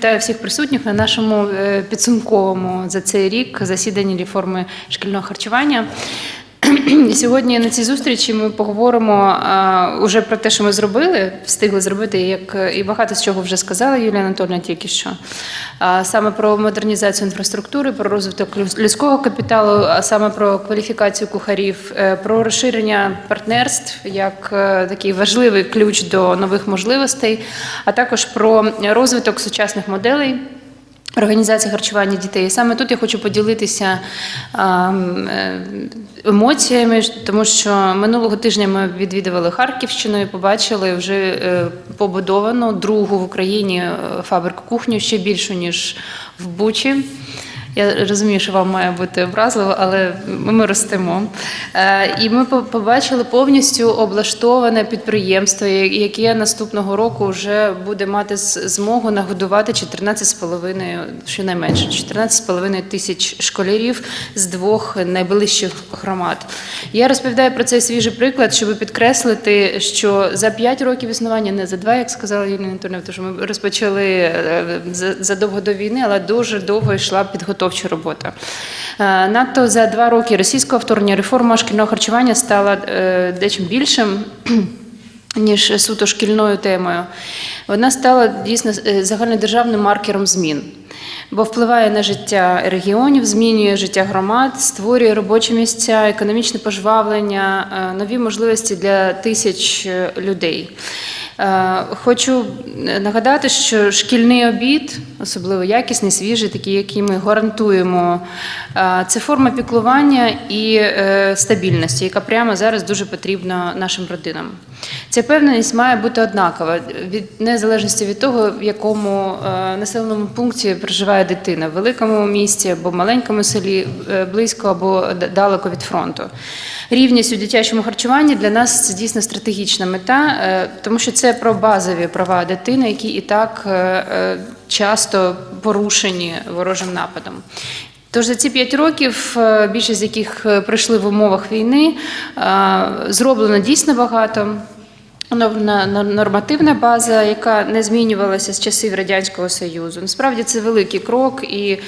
вітаю всіх присутніх на нашому е, підсумковому за цей рік засіданні реформи шкільного харчування. Сьогодні на цій зустрічі ми поговоримо а, уже про те, що ми зробили, встигли зробити, як е, і багато з чого вже сказала Юлія Анатольовна тільки що. А, саме про модернізацію інфраструктури, про розвиток людського капіталу, а саме про кваліфікацію кухарів, е, про розширення партнерств як е, такий важливий ключ до нових можливостей, а також про розвиток сучасних моделей. Організація харчування дітей. Саме тут я хочу поділитися а, м, е, емоціями, тому що минулого тижня ми відвідували Харківщину і побачили вже е, побудовану другу в Україні е, фабрику кухню ще більшу ніж в Бучі. Я розумію, що вам має бути образливо, але ми ростемо. Е, І ми побачили повністю облаштоване підприємство, яке наступного року вже буде мати змогу нагодувати 14,5, щонайменше, 14,5 тисяч школярів з двох найближчих громад. Я розповідаю про цей свіжий приклад, щоб підкреслити, що за 5 років існування, не за 2, як сказала Юлія Анатольовна, тому що ми розпочали е, задовго до війни, але дуже довго йшла підготовча робота. Е, Надто за два роки російського вторгнення реформа шкільного харчування стала е, дечим більшим. Ніж суто шкільною темою, вона стала дійсно е, загальнодержавним маркером змін, бо впливає на життя регіонів, змінює життя громад, створює робочі місця, економічне пожвавлення, нові можливості для тисяч людей. Е, Хочу нагадати, що шкільний обід, особливо якісний, свіжий, такий, який ми гарантуємо, е, це форма піклування і е, стабільності, яка прямо зараз дуже потрібна нашим родинам. Ця певненість має бути однакова від незалежності від того, в якому е, населеному пункті проживає дитина, в великому місті або маленькому селі, е, близько або далеко від фронту. Рівність у дитячому харчуванні для нас це дійсно стратегічна мета, е, тому що це про базові права дитини, які і так часто порушені ворожим нападом. Тож за ці п'ять років, е, більшість з яких е, пройшли в умовах війни, е, зроблено дійсно багато. Нор- нормативна база, яка не змінювалася з часів радянського союзу. Насправді це великий крок, і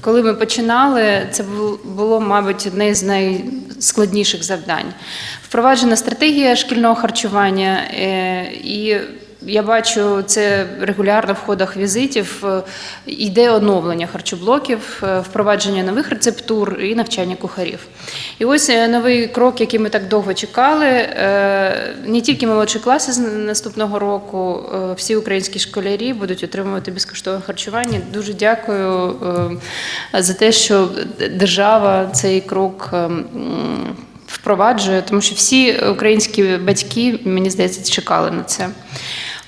коли ми починали, це було, мабуть, одне з найскладніших завдань. Впроваджена стратегія шкільного харчування і. Я бачу це регулярно в ходах візитів. е, Йде оновлення харчоблоків, е, впровадження нових рецептур і навчання кухарів. І ось е, новий крок, який ми так довго чекали. е, Не тільки молодші класи з наступного року, е, всі українські школярі будуть отримувати безкоштовне харчування. Дуже дякую е, за те, що держава цей крок. е, Впроваджує, тому що всі українські батьки, мені здається, чекали на це.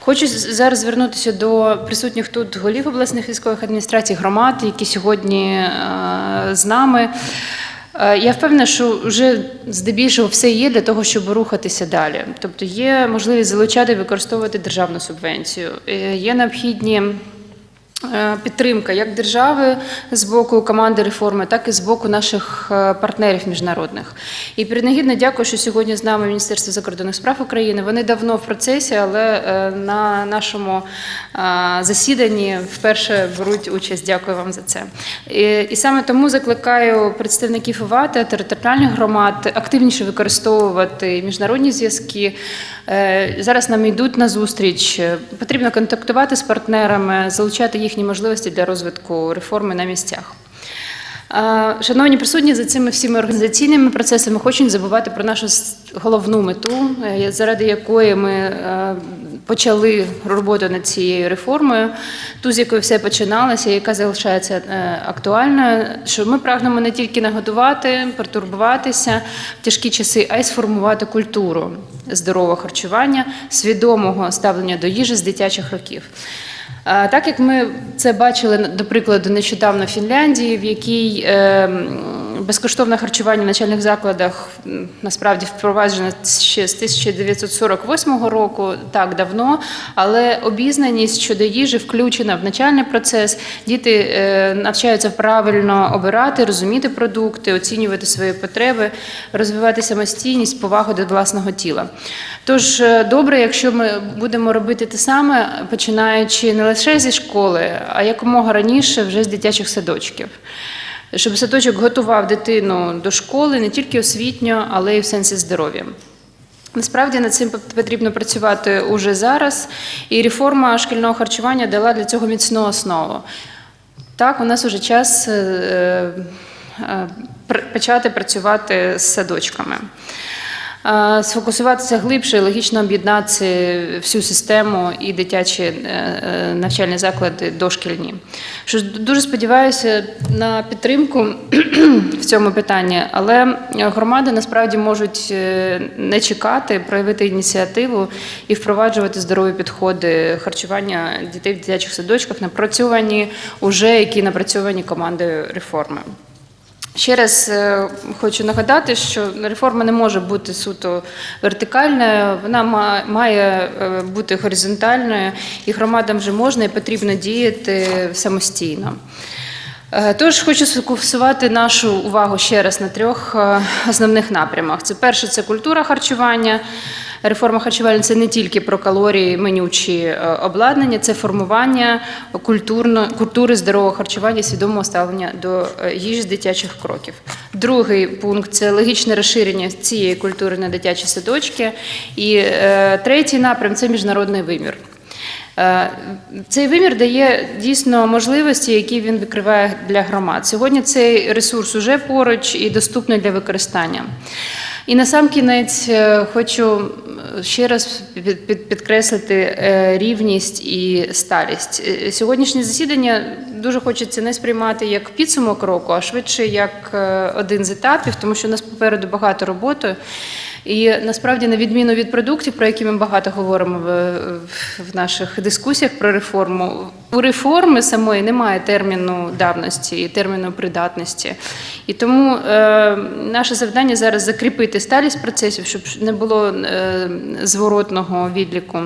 Хочу зараз звернутися до присутніх тут голів обласних військових адміністрацій громад, які сьогодні е, з нами. Е, Я впевнена, що вже здебільшого все є для того, щоб рухатися далі. Тобто є можливість залучати і використовувати державну субвенцію, е, є необхідні. Е, Підтримка як держави з боку команди реформи, так і з боку наших е, партнерів міжнародних. І принагідно дякую, що сьогодні з нами Міністерство закордонних справ України. Вони давно в процесі, але е, на нашому засіданні вперше беруть участь. Дякую вам за це. І, і саме тому закликаю представників ОВА та територіальних громад активніше використовувати міжнародні зв'язки. Е, Зараз нам йдуть на зустріч. Е, Потрібно контактувати з партнерами, залучати їхні можливості для розвитку реформи на місцях. Шановні присутні, за цими всіми організаційними процесами хочу не забувати про нашу головну мету, е, заради якої ми е, почали роботу над цією реформою, ту, з якої все починалося, яка залишається е, актуальною. Що ми прагнемо не тільки нагодувати, пертурбуватися в тяжкі часи, а й сформувати культуру здорового харчування, свідомого ставлення до їжі з дитячих років. Так як ми це бачили, до прикладу, нещодавно в Фінляндії, в якій е, безкоштовне харчування в начальних закладах насправді впроваджено ще з 1948 року, так давно, але обізнаність щодо їжі включена в навчальний процес. Діти е, навчаються правильно обирати, розуміти продукти, оцінювати свої потреби, розвивати самостійність, повагу до власного тіла. Тож е, добре, якщо ми будемо робити те саме, починаючи не лише зі школи, а якомога раніше вже з дитячих садочків. Щоб садочок готував дитину до школи не тільки освітньо, але й в сенсі здоров'я. Насправді над цим потрібно працювати уже зараз, і реформа шкільного харчування дала для цього міцну основу. Так, у нас уже час е, е, почати працювати з садочками. Сфокусуватися глибше логічно об'єднати всю систему і дитячі е, е, навчальні заклади дошкільні. Що дуже сподіваюся на підтримку в цьому питанні, але громади насправді можуть е, не чекати, проявити ініціативу і впроваджувати здорові підходи харчування дітей в дитячих садочках, напрацьовані уже які напрацьовані командою реформи. Ще раз е, хочу нагадати, що реформа не може бути суто вертикальною, вона ма- має е, бути горизонтальною, і громадам вже можна і потрібно діяти самостійно. Е, Тож хочу сфокусувати нашу увагу ще раз на трьох е, основних напрямах. Це перше це культура харчування. Реформа харчування це не тільки про калорії, меню чи е, обладнання, це формування культурно, культури здорового харчування, свідомого ставлення до їжі з дитячих кроків. Другий пункт це логічне розширення цієї культури на дитячі садочки. І е, третій напрям це міжнародний вимір. Е, Цей вимір дає дійсно можливості, які він відкриває для громад. Сьогодні цей ресурс уже поруч і доступний для використання. І на сам кінець е, хочу ще раз під- під- підкреслити е, рівність і сталість. Сьогоднішнє засідання дуже хочеться не сприймати як підсумок року, а швидше як один з етапів, тому що у нас попереду багато роботи. І насправді, на відміну від продуктів, про які ми багато говоримо в, в наших дискусіях про реформу, у реформи самої немає терміну давності і терміну придатності. І тому е, наше завдання зараз закріпити сталість процесів, щоб не було е, зворотного відліку.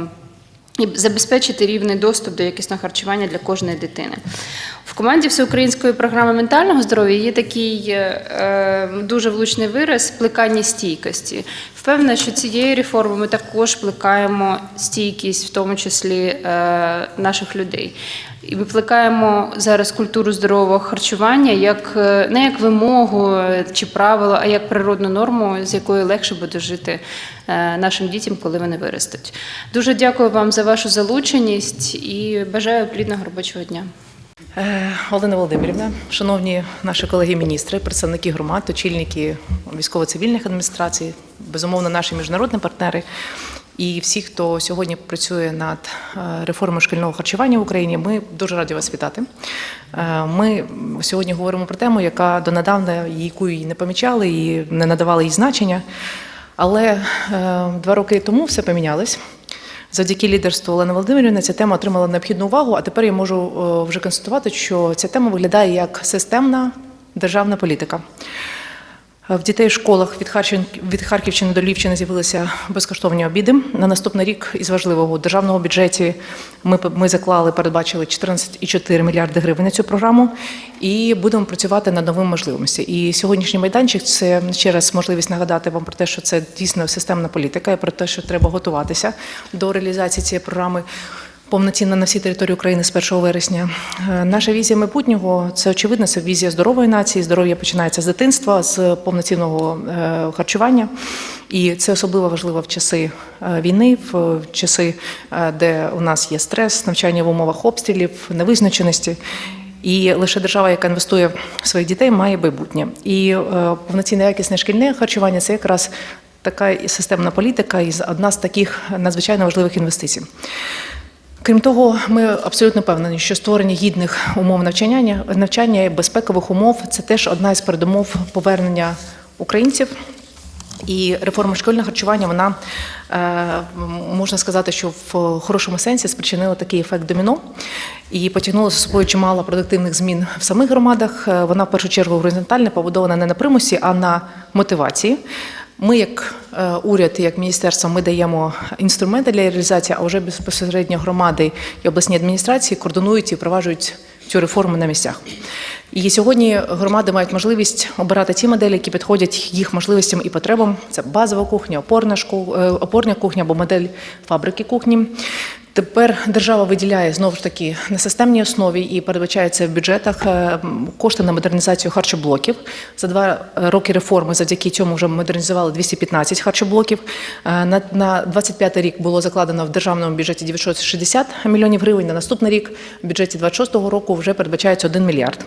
І забезпечити рівний доступ до якісного харчування для кожної дитини. Команді всеукраїнської програми ментального здоров'я є такий е, е, дуже влучний вираз плекання стійкості. Впевнена, що цією реформою ми також плекаємо стійкість, в тому числі е, наших людей. І ми плекаємо зараз культуру здорового харчування як е, не як вимогу чи правило, а як природну норму, з якою легше буде жити е, нашим дітям, коли вони виростуть. Дуже дякую вам за вашу залученість і бажаю плідного робочого дня. Е, Олена Володимирівна, шановні наші колеги-міністри, представники громад, очільники військово-цивільних адміністрацій, безумовно, наші міжнародні партнери і всі, хто сьогодні працює над е, реформою шкільного харчування в Україні, ми дуже раді вас вітати. Е, Ми сьогодні говоримо про тему, яка донедавна яку її не помічали і не надавали їй значення. Але е, два роки тому все помінялось. Завдяки лідерству Олени Володимирівни ця тема отримала необхідну увагу. А тепер я можу е, вже констатувати, що ця тема виглядає як системна державна політика. В дітей в школах від Харків- від Харківщини до Львівщини з'явилися безкоштовні обіди. На наступний рік із важливого державного бюджеті ми, ми заклали, передбачили 14,4 мільярди гривень на цю програму і будемо працювати над новими можливостями. І сьогоднішній майданчик це ще раз можливість нагадати вам про те, що це дійсно системна політика, і про те, що треба готуватися до реалізації цієї програми повноцінно на всій території України з 1 вересня. Е, Наша візія майбутнього це очевидно, це візія здорової нації. Здоров'я починається з дитинства, з повноцінного е, харчування. І це особливо важливо в часи е, війни, в часи, де у нас є стрес, навчання в умовах обстрілів, невизначеності. І лише держава, яка інвестує в своїх дітей, має майбутнє. І повноцінне якісне шкільне харчування це якраз така системна політика і одна з таких надзвичайно важливих інвестицій. Крім того, ми абсолютно впевнені, що створення гідних умов навчання, навчання і безпекових умов це теж одна із передумов повернення українців І реформа шкільного харчування, вона е, можна сказати, що в хорошому сенсі спричинила такий ефект доміно і потягнула за собою чимало продуктивних змін в самих громадах. Е, Вона в першу чергу горизонтальна, побудована не на примусі, а на мотивації. Ми, як е, уряд, як міністерство, ми даємо інструменти для реалізації, а вже безпосередньо громади і обласні адміністрації координують і впроваджують цю реформу на місцях. І сьогодні громади мають можливість обирати ті моделі, які підходять їх можливостям і потребам. Це базова кухня, опорна е, опорна кухня або модель фабрики кухні. Тепер держава виділяє знову ж таки на системній основі і передбачається в бюджетах е, кошти на модернізацію харчоблоків. За два роки реформи завдяки цьому вже модернізували 215 харчоблоків. Е, На, на 25 рік було закладено в державному бюджеті 960 мільйонів гривень. На наступний рік в бюджеті 26 року вже передбачається 1 мільярд.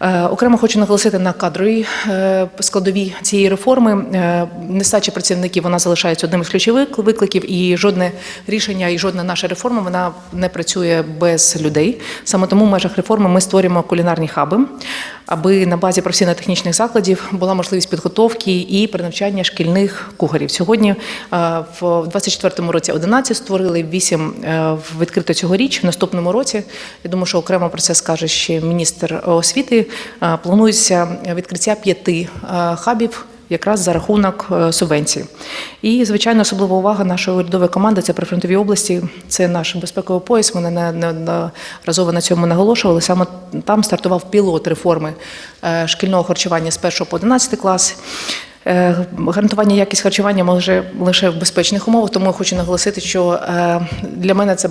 Окремо хочу наголосити на кадровій е, складовій цієї реформи. Е, Нестача працівників вона залишається одним із ключових викликів, і жодне рішення і жодна наша реформа вона не працює без людей. Саме тому в межах реформи ми створюємо кулінарні хаби, аби на базі професійно-технічних закладів була можливість підготовки і перенавчання шкільних кухарів. Сьогодні е, в 24-му році 11 створили 8 е, відкрито цьогоріч. В наступному році я думаю, що окремо про це скаже ще міністр освіти. Планується відкриття п'яти хабів. Якраз за рахунок е, субвенцій. І, звичайно, особлива увага нашої урядової команди це прифронтові області, це наш безпековий пояс. Ми не- не- неодноразово на цьому наголошували. Саме там стартував пілот реформи е, шкільного харчування з 1 по 11 клас. Е, Гарантування якість харчування може лише в безпечних умовах, тому я хочу наголосити, що е, для мене це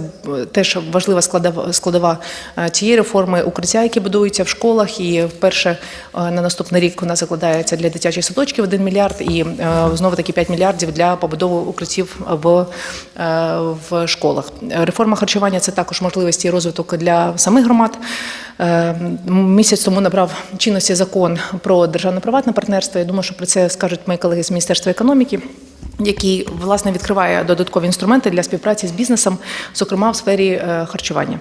теж важлива складова, складова е, цієї реформи укриття, які будуються в школах. І вперше е, на наступний рік нас закладається для дитячих садочків 1 мільярд і е, знову таки 5 мільярдів для побудови укриттів в, е, в школах. Реформа харчування це також можливості розвиток для самих громад. Е, Місяць тому набрав чинності закон про державно-приватне партнерство. Я думаю, що про це скажуть мої колеги з Міністерства економіки. Який власне відкриває додаткові інструменти для співпраці з бізнесом, зокрема в сфері е, харчування.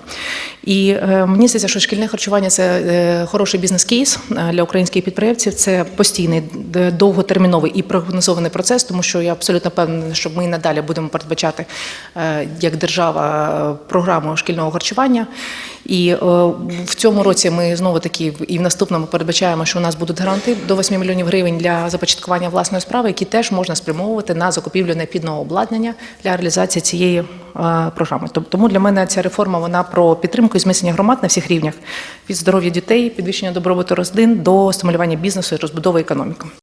І е, мені здається, що шкільне харчування це хороший бізнес-кейс для українських підприємців. Це постійний, довготерміновий і прогнозований процес, тому що я абсолютно впевнена, що ми надалі будемо передбачати як держава програму шкільного харчування. І е, в цьому році ми знову таки і в наступному передбачаємо, що у нас будуть гранти до 8 мільйонів гривень для започаткування власної справи, які теж можна спрямовувати на закупівлю необхідного обладнання для реалізації цієї е, програми. Тому для мене ця реформа вона про підтримку і зміцнення громад на всіх рівнях від здоров'я дітей, підвищення добробуту родин до стимулювання бізнесу і розбудови економіки.